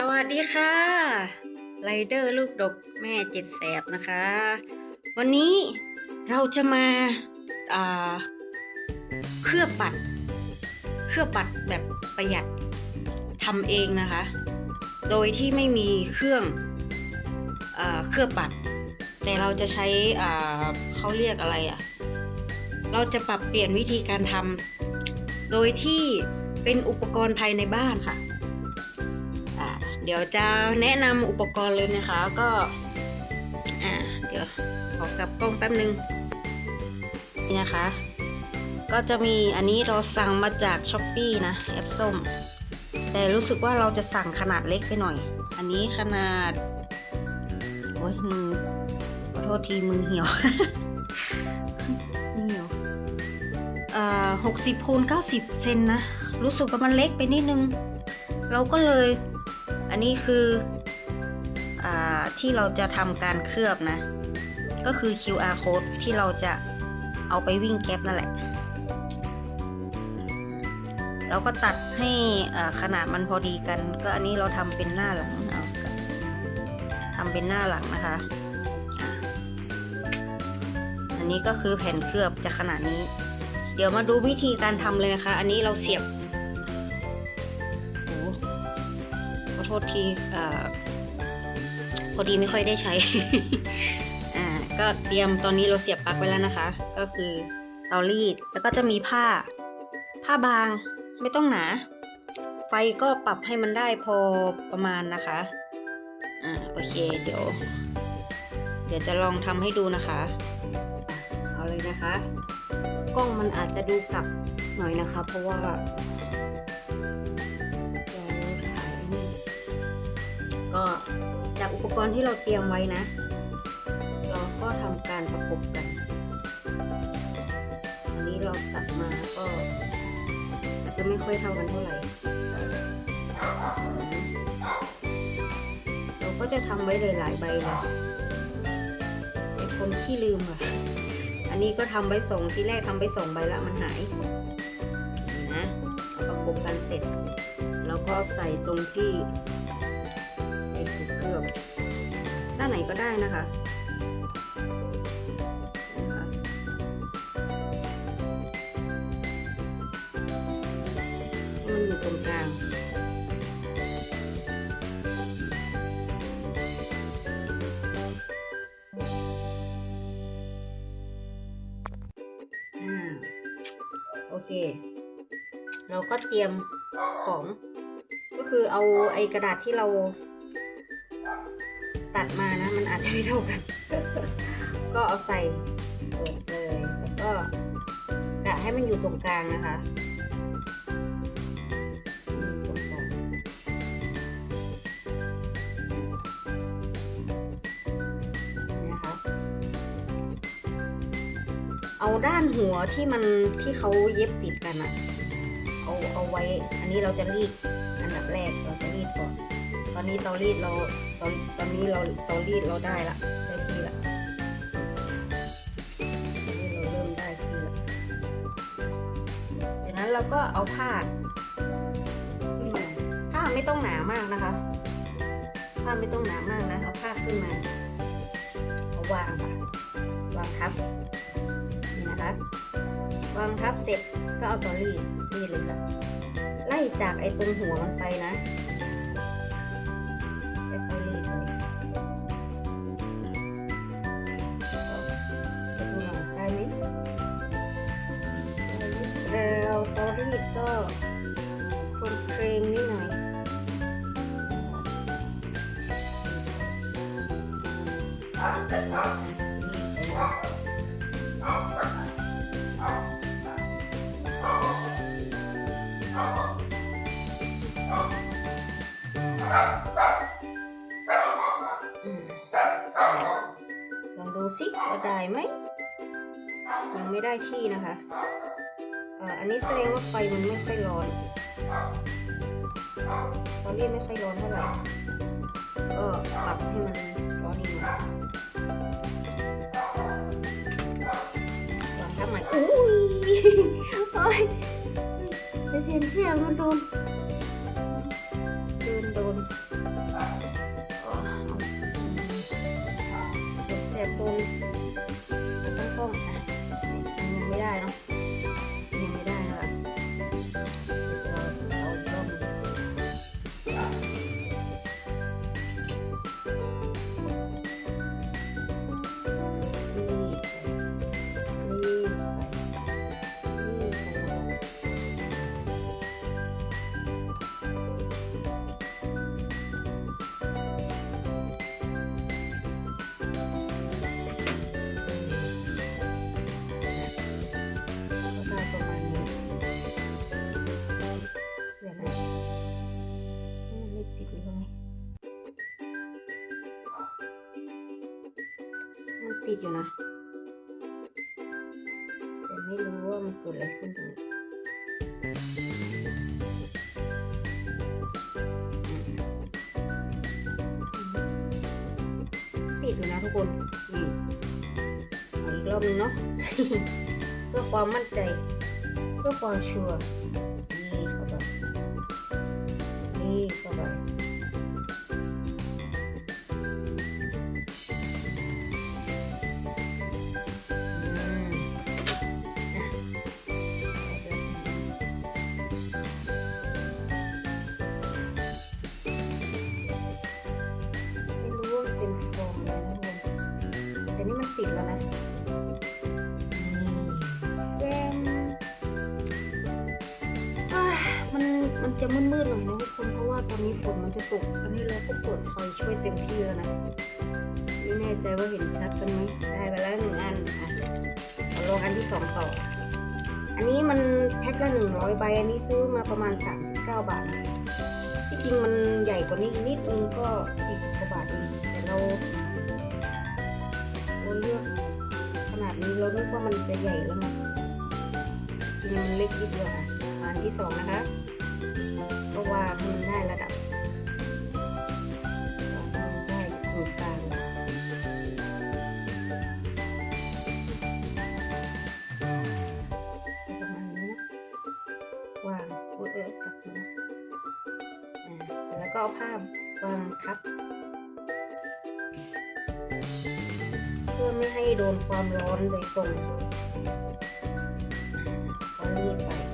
สวัสดีค่ะไรเดอร์ลูกดกแม่เจ็ดแสบนะคะ วันนี้เราจะมาาเคลือบบัตร เคลือบบัตรแบบประหยัดทำเองนะคะ โดยที่ไม่มีเครื่องอเคลือบบัตร แต่เราจะใช้เขาเรียกอะไรอะ่ะ เราจะปรับเปลี่ยนวิธีการทำโดยที่เป็นอุปกรณ์ภายในบ้านค่ะ เดี๋ยวจะแนะนำอุปกรณ์เลยนะคะก็อ่าเดี๋ยวขอกลับกล้องแป๊บนึงนี่นะคะ ก็จะมีอันนี้เราสั่งมาจากช้อปปีนะแอปส้ม แต่รู้สึกว่าเราจะสั่งขนาดเล็กไปหน่อย อันนี้ขนาด โอ้ยมือขอโทษทีมือเหี่ยวเหี่ยวอ่าหกสิบคูณเก้าสิบเซนนะ รู้สึกว่ามันเล็กไปนิดนึง เราก็เลย อันนี้คืออที่เราจะทำการเคลือบนะ ก็คือ QR code ที่เราจะเอาไปวิ่งแก๊ปนั่นแหละเราก็ตัดให้ขนาดมันพอดีกัน ก็อันนี้เราทำเป็นหน้าหลังเอาทำเป็นหน้าหลังนะคะอะอันนี้ก็คือแผ่นเคลือบจะขนาดนี้ เดี๋ยวมาดูวิธีการทำเลยนะคะ อันนี้เราเสียบ โทษทีพอดีไม่ค่อยได้ใช้ อ่า ก็เตรียมตอนนี้เราเสียบปลั๊กไว้แล้วนะคะ ก็คือเตารีด แล้วก็จะมีผ้า ผ้าบาง ไม่ต้องหนา ไฟก็ปรับให้มันได้พอประมาณนะคะ อ่า โอเค เดี๋ยว เดี๋ยวจะลองทำให้ดูนะคะ เอาเลยนะคะ กล้องมันอาจจะดูกลับหน่อยนะคะ เพราะว่า ก็จากอุปกรณ์ที่เราเตรียมไว้นะ เราก็ทำการประกบกัน อันนี้เราตัดมาก็อาจจะไม่ค่อยเท่ากันเท่าไหร่ เราก็จะทำไว้หลายๆใบเลยไอคนที่ลืมอะ อันนี้ก็ทำไว้ส่งที่แรกทำไว้ส่งใบละมันหายนี่นะประกบกันเสร็จ แล้วก็ใส่ตรงที่ เคลือบด้านไหนก็ได้นะคะนะคะมันอยู่ตรงกลางอ่าโอเค เราก็เตรียมของ ก็คือเอาไอ้กระดาษที่เรา ตัดมานะ มันอาจจะไม่เท่ากัน ก็เอาใส่เปิดเลยแล้วก็กะให้มันอยู่ตรงกลางนะคะอยู่ตรงกลางนี่นะคะเอาด้านหัวที่มันที่เขาเย็บติดกันอะเอาเอาไว้ อันนี้เราจะรีดอันดับแรกเราจะรีดก่อน ตอนนี้เตารีดเราตอนตอนนี้เราเตารีดเราได้ละได้ที่ละตอนนี้เราเริ่มได้ที่ละจากนั้นเราก็เอาผ้าผ้าไม่ต้องหนามากนะคะผ้าไม่ต้องหนามากนะเอาผ้าขึ้นมาเอาวางค่ะวางทับนี่นะคะวางทับเสร็จก็เอาตัวรีดรีดเลยค่ะไล่จากไอ้ตรงหัวมันไปนะ แล้วตัวรีดก็คนเครงนิดหน่อยลองดูสิว่าได้ไหมยังไม่ได้ที่นะคะ อันนี้แสดงว่าไฟมันไม่ค่อยร้อนตอนนี้ไม่ค่อยร้อนเท่าไหร่ก็ปรับให้มันร้อนนิดหน่อยลองทำใหม่อุ้ยโอ้ยจะเชียนเชียร์มันโดนโดนโดน มันติดอยู่นะ แต่ไม่รู้ว่ามันเกิดอะไรขึ้นตรงนี้ติดอยู่นะทุกคนนี่เอาอีกรอบนึงเนาะ เพื่อความมั่นใจ เพื่อความชัวร์นี่เข้าไปนี่เข้าไป จะมืดๆหน่อยนะทุกคนเพราะว่าตอนนี้ฝนมันจะตกอันนี้เราก็เปิดไฟช่วยเต็มที่แล้วนะไม่แน่ใจว่าเห็นชัดกันไหมได้ไปแล้วหนึ่งอันอะเอาลองอันที่สองต่อ อันนี้มันแพ็คละหนึ่งร้อยใบอันนี้ซื้อมาประมาณสามสิบเก้าบาทที่จริงมันใหญ่กว่านี้นิดนึงก็สี่สิบกว่าบาทเองแต่เราเราเลือกขนาดนี้เราคิดว่ามันจะใหญ่แล้วนะจริงมันเล็กนิดเดียวค่ะอันที่สองนะคะ ก็ว่าให้มันได้ระดับได้ตรงกลางประมาณนี้นะวางโอ้ยเออกลับมาอ่าแล้วก็เอาผ้าวางทับเพื่อไม่ให้โดนความร้อนโดยตรงเอานี่ไป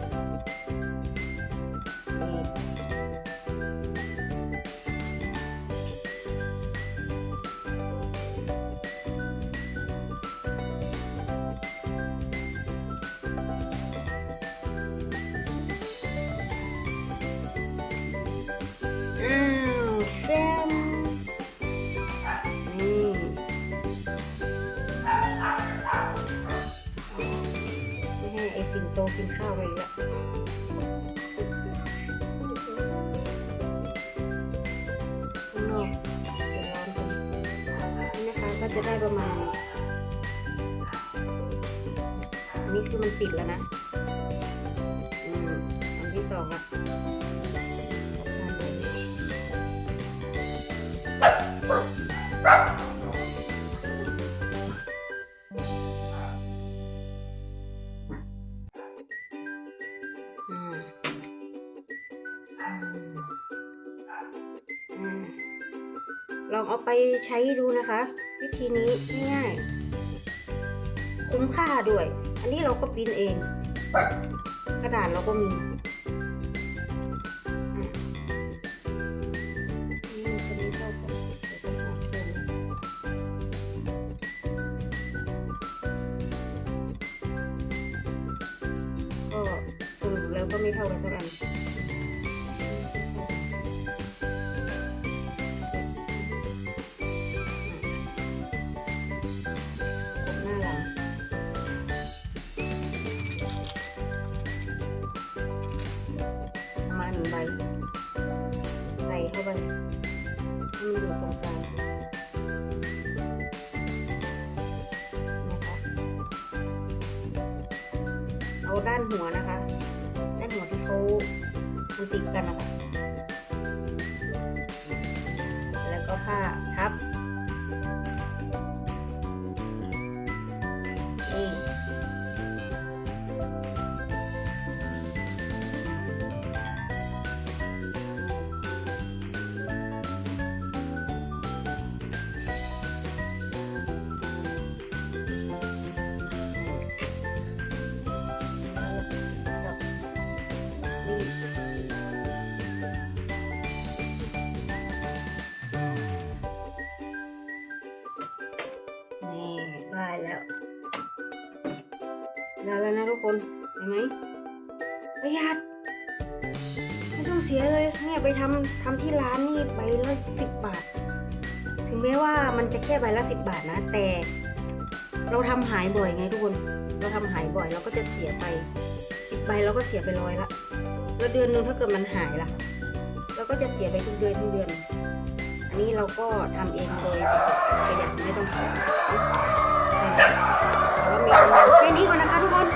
โตกินข้าวไปอีกแล้วข้างนอกเดี๋ยวร้อนกันนี่นะคะก็จะได้ประมาณ อันนี้คือมันติดแล้วนะ อืมอันที่สองอะ ไปใช้ดูนะคะ วิธีนี้ง่ายๆคุ้มค่าด้วย อันนี้เราก็ปิ้นเอง กระดาษเราก็มีอะนี่ตัวนี้เข้ากันเดี๋ยวต้องหาเพิ่มก็สรุปแล้วก็ไม่เท่ากันสักอัน อยู่ตรงกลางเอาด้านหัวนะคะ ด้านหัวที่เขาติดกันนะคะ แล้วก็ผ้า ได้แล้วนะทุกคน เห็นไหมประหยัดไม่ต้องเสียเลย เนี่ยไปทำทำที่ร้านนี่ใบละสิบบาท ถึงแม้ว่ามันจะแค่ใบละสิบบาทนะ แต่ เราทำหายบ่อยไงทุกคน เราทำหายบ่อยเราก็จะเสียไปสิบใบเราก็เสียไปร้อยละ แล้วเดือนนึงถ้าเกิดมันหายล่ะ เราก็จะเสียไปทุกเดือนทุกเดือน อันนี้เราก็ทำเองโดยประหยัดไม่ต้องเสีย แต่ว่ามีแค่นี้ก่อนนะคะทุกคน